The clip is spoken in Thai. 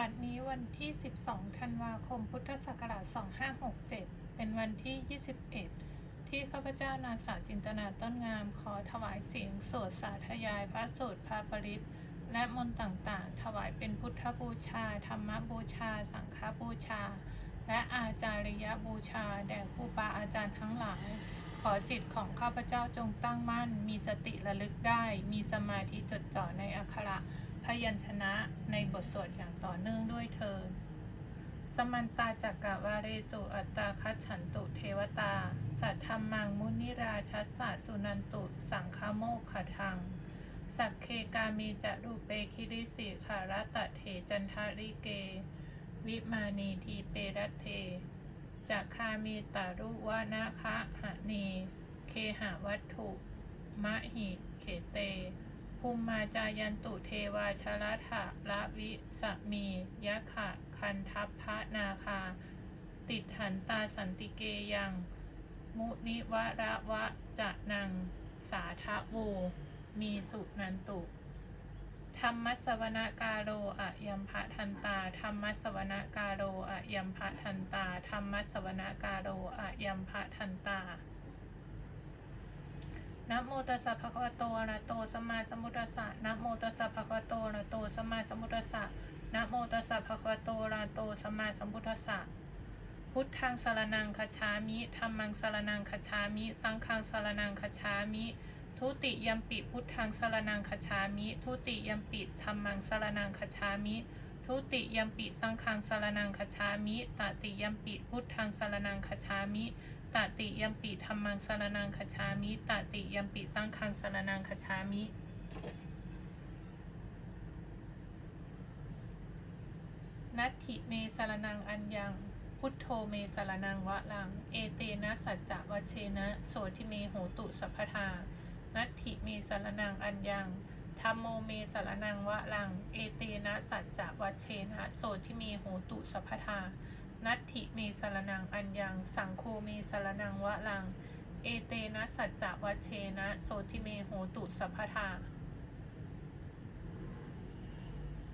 บัดนี้วันที่ 12 ธันวาคม พุทธศักราช 2567 เป็นวันที่ 21 ที่ข้าพเจ้านางสาวจินตนาต้นงาม ขอถวายเสียงสวดสาธยายพระสูตรพระปริตและมนต์ต่างๆ ถวายเป็นพุทธบูชา ธรรมบูชา สังฆบูชา และอาจาริยบูชา แด่ครูบาอาจารย์ทั้งหลาย ขอจิตของข้าพเจ้าจงตั้งมั่น มีสติระลึกได้ มีสมาธิจดจ่อในอักขระ พยัญชนะในบทสวดอย่างต่อเนื่องด้วยเธอ สมันตาจักกะวาเรสุอัตตาคัจฉันตุเทวตา สัทธรรมังมุนิราชัสสะสุนันตุ สังฆโมกขทัง สักเคกามีจะรูเปคิริสิขารตะเถจันทาริเก วิมานีทีเปรัตเทจักคามีตารุวานาคะหะเนเคหาวัตถุ มะหิ เขเต ภูมิมาจายันตุเทวาชลถะละวิสมียะขะคันทัพพระนาคา ติดหันตาสันติเกยัง มุนิวระวะจะนัง สาทะโว มีสุนันตุ ธรรมสวนกาโรอะยัมภะทันตา ธรรมสวนกาโรอะยัมภะทันตา ธรรมสวนกาโรอะยัมภะทันตา นะโมตัสสะภะคะวะโตอะระหะโตสัมมาสัมพุทธัสสะนะโมตัสสะภะคะวะโตอะระหะโตสัมมาสัมพุทธัสสะนะโมตัสสะภะคะวะโตอะระหะโตสัมมาสัมพุทธัสสะพุทธังสรนังคัจามิธัมมังสรนังคัจามิ สังฆังสรนังคัจามิ ทุติยมปิพุทธังสรนังคัจามิ ทุติยมปิธัมมังสรนังคัจามิ ทุติยมปิสังฆังสรนังคัจามิตติยมปิพุทธังสรนังคัจามิ ตติยัมปิธัมมังสารนังคัจฉามิตติยัมปิสังฆังสารนังคัจฉามินัตถิเมสารนังอัญญัง พุทโธเมสารนังวะลัง เอเตนะสัจจะวัชเชนะ โสทิเมโหตุสัพพทา นัตถิเมสารนังอัญญังธรรมโมเมสารนังวะลัง เอเตนะสัจจะวัชเชนะ โสทิเมโหตุสัพพทา นัตถิเมสรนังอัญญัง สังโฆเมสรนังวะลัง เอเตนะสัจจะวัเชนะ โสติเมโหตุสัพพทา